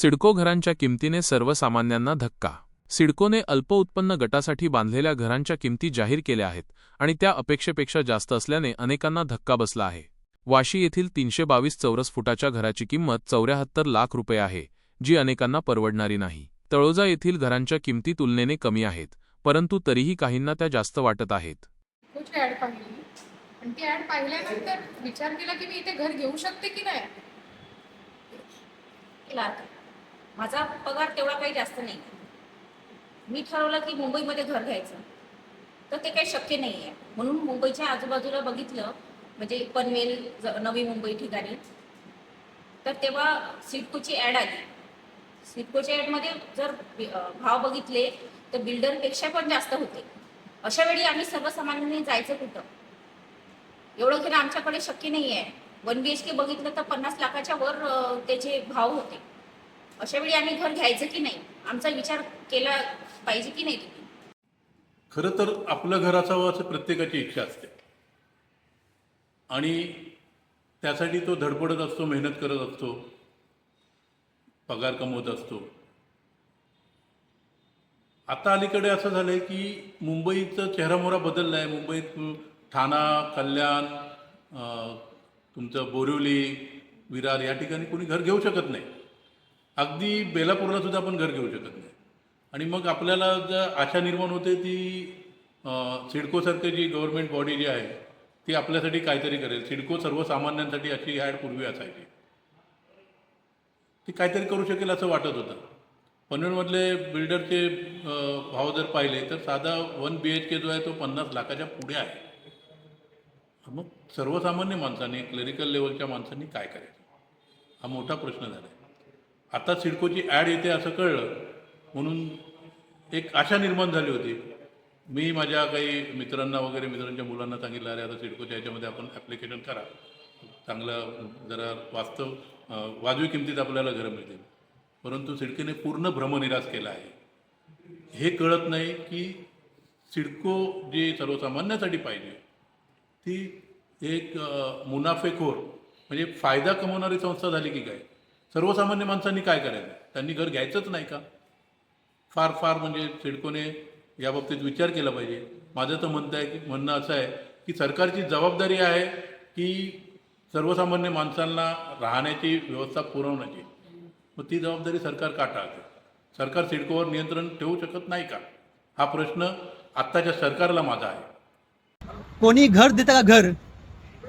सिडको घरांच्या किमतीने सर्वसामान्यांना धक्का. सिडकोने अल्प उत्पन्न गटासाठी बांधलेल्या घरांच्या किमती जाहीर केल्या आहेत आणि त्या अपेक्षेपेक्षा जास्त असल्याने अनेकांना धक्का बसला आहे. वाशी येथील तीनशे बावीस चौरस फुटाच्या घराची किंमत चौऱ्याहत्तर लाख रुपये आहे जी अनेकांना परवडणारी नाही. तळोजा येथील घरांच्या किमती तुलनेने कमी आहेत परंतु तरीही काहींना त्या जास्त वाटत आहेत. कुठली ॲड पाहिली. आणि ती ॲड पाहिल्यानंतर विचार केला की मी इथे घर घेऊ शकते की नाही? माझा पगार तेवढा काही जास्त नाही. मी ठरवलं की मुंबईमध्ये घर घ्यायचं. तर ते काही शक्य नाही आहे म्हणून मुंबईच्या आजूबाजूला बघितलं म्हणजे पनवेल नवी मुंबई ठिकाणी. तर तेव्हा सिडकोची ॲड आली. सिडकोच्या ॲडमध्ये जर भाव बघितले तर बिल्डरपेक्षा पण जास्त होते. अशा वेळी आम्ही सर्वसामान्यांनी जायचं कुठं? एवढं घेणं आमच्याकडे शक्य नाही आहे वन बी एच के बघितलं तर पन्नास लाखाच्या वर त्याचे भाव होते. अशा वेळी आम्ही घर घ्यायचं की नाही? आमचा विचार केला पाहिजे की नाही तुम्ही? खरं तर आपलं घर असावं असं प्रत्येकाची इच्छा असते. आणि त्यासाठी तो धडपडत असतो मेहनत करत असतो पगार कमवत असतो. आता अलीकडे असं झालंय की मुंबईचा चेहरामोहरा बदलला आहे मुंबईत ठाणा कल्याण तुमचं बोरिवली विरार या ठिकाणी कोणी घर घेऊ शकत नाही. अगदी बेलापूरला सुद्धा आपण घर घेऊ शकत नाही. आणि मग आपल्याला जर आशा निर्माण होते ती अं, सिडकोसारखी जी गव्हर्नमेंट बॉडी जी आहे ती आपल्यासाठी काहीतरी करेल. सिडको सर्वसामान्यांसाठी अशी ॲड पूर्वी असायची. ती काहीतरी करू शकेल असं वाटत होतं. पनवेलमधले बिल्डरचे भाव जर पाहिले तर साधा वन बी एच के जो आहे तो पन्नास लाखाच्या पुढे आहे. मग सर्वसामान्य माणसांनी क्लरिकल लेवलच्या माणसांनी काय करायचं? हा मोठा प्रश्न झाला आहे आता सिडकोची ॲड येते असं कळलं. म्हणून एक आशा निर्माण झाली होती. मी माझ्या काही मित्रांना वगैरे मित्रांच्या मुलांना सांगितलं अरे आता सिडकोच्या याच्यामध्ये आपण ॲप्लिकेशन करा. चांगलं जरा वास्तव वाजवी किमतीत आपल्याला घरं मिळतील. परंतु सिडकेने पूर्ण भ्रमनिराश केला आहे. हे कळत नाही की सिडको जी सर्वसामान्यासाठी पाहिजे ती एक मुनाफेखोर म्हणजे फायदा कमवणारी संस्था झाली की काय? सर्वसामान्य माणसांनी काय करायचं? त्यांनी घर घ्यायचंच नाही का? फार फार म्हणजे सिडकोने याबाबतीत विचार केला पाहिजे. माझं तर म्हणतं आहे की म्हणणं असं आहे की सरकारची जबाबदारी आहे की सर्वसामान्य माणसांना राहण्याची व्यवस्था पुरवण्याची. मग ती जबाबदारी सरकार का टाळते? सरकार सिडकोवर नियंत्रण ठेवू शकत नाही का? हा प्रश्न आत्ताच्या सरकारला माझा आहे. कोणी घर देतं का घर?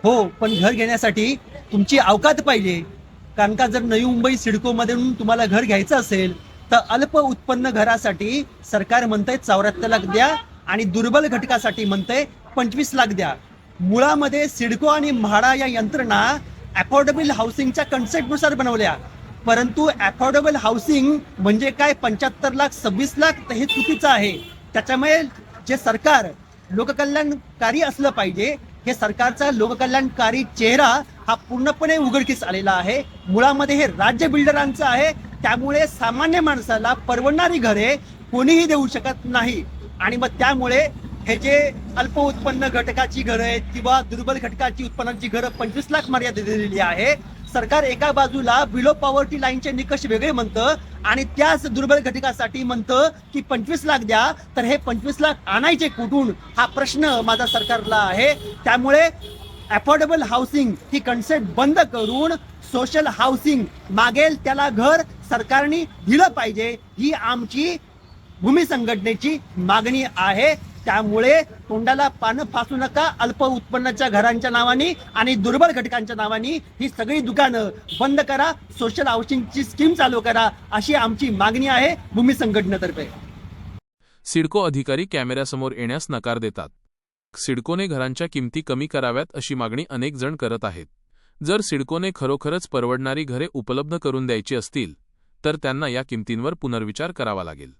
हो पण घर घेण्यासाठी तुमची अवकात पाहिजे. कारण का जर नवी मुंबई सिडकोमध्ये तुम्हाला घर घ्यायचं असेल तर अल्प उत्पन्न घरासाठी सरकार म्हणतंय चौऱ्याहत्तर लाख द्या आणि दुर्बल घटकासाठी म्हणतंय पंचवीस लाख द्या. मुळामध्ये सिडको आणि म्हाडा या यंत्रणा अफोर्डेबल हाऊसिंगच्या कन्सेप्टनुसार बनवल्या. परंतु अफोर्डेबल हाऊसिंग म्हणजे काय? पंच्याहत्तर लाख सव्वीस लाख तर हे चुकीचं आहे. त्याच्यामुळे जे सरकार लोककल्याणकारी असलं पाहिजे हे सरकारचा लोककल्याणकारी चेहरा हा पूर्णपणे उघडकीस आलेला आहे. मुळामध्ये हे राज्य बिल्डरांचं आहे. त्यामुळे सामान्य माणसाला परवडणारी घरे कोणीही देऊ शकत नाही. आणि मग त्यामुळे हे जे अल्प उत्पन्न घटकाची घरं आहेत किंवा दुर्बल घटकाची उत्पन्नाची घरं पंचवीस लाख मर्यादा दिलेली आहे. सरकार एका बाजूला बिलो पॉवर्टी लाईनचे निकष वेगळे म्हणतं आणि त्याच दुर्बल घटकासाठी म्हणतं की पंचवीस लाख द्या तर हे पंचवीस लाख आणायचे कुठून? हा प्रश्न माझा सरकारला आहे. त्यामुळे अफोर्डेबल हाऊसिंग ही कन्सेप्ट बंद करून सोशल हाऊसिंग मागेल त्याला घर सरकारने दिलं पाहिजे. ही आमची भूमी संघटनेची मागणी आहे. त्यामुळे तोंडाला पानं फासू नका. अल्प उत्पन्नाच्या घरांच्या नावाने आणि दुर्बल घटकांच्या नावाने ही सगळी दुकानं बंद करा. सोशल हाऊसिंगची स्कीम चालू करा अशी आमची मागणी आहे भूमी संघटनेतर्फे. सिडको अधिकारी कॅमेऱ्यासमोर येण्यास नकार देतात. सिडकोने घरांच्या किमती कमी कराव्यात अशी मागणी अनेक जण करत आहेत. जर सिडकोने खरोखरच परवडणारी घरे उपलब्ध करून द्यायची असतील तर त्यांना या किमतींवर पुनर्विचार करावा लागेल.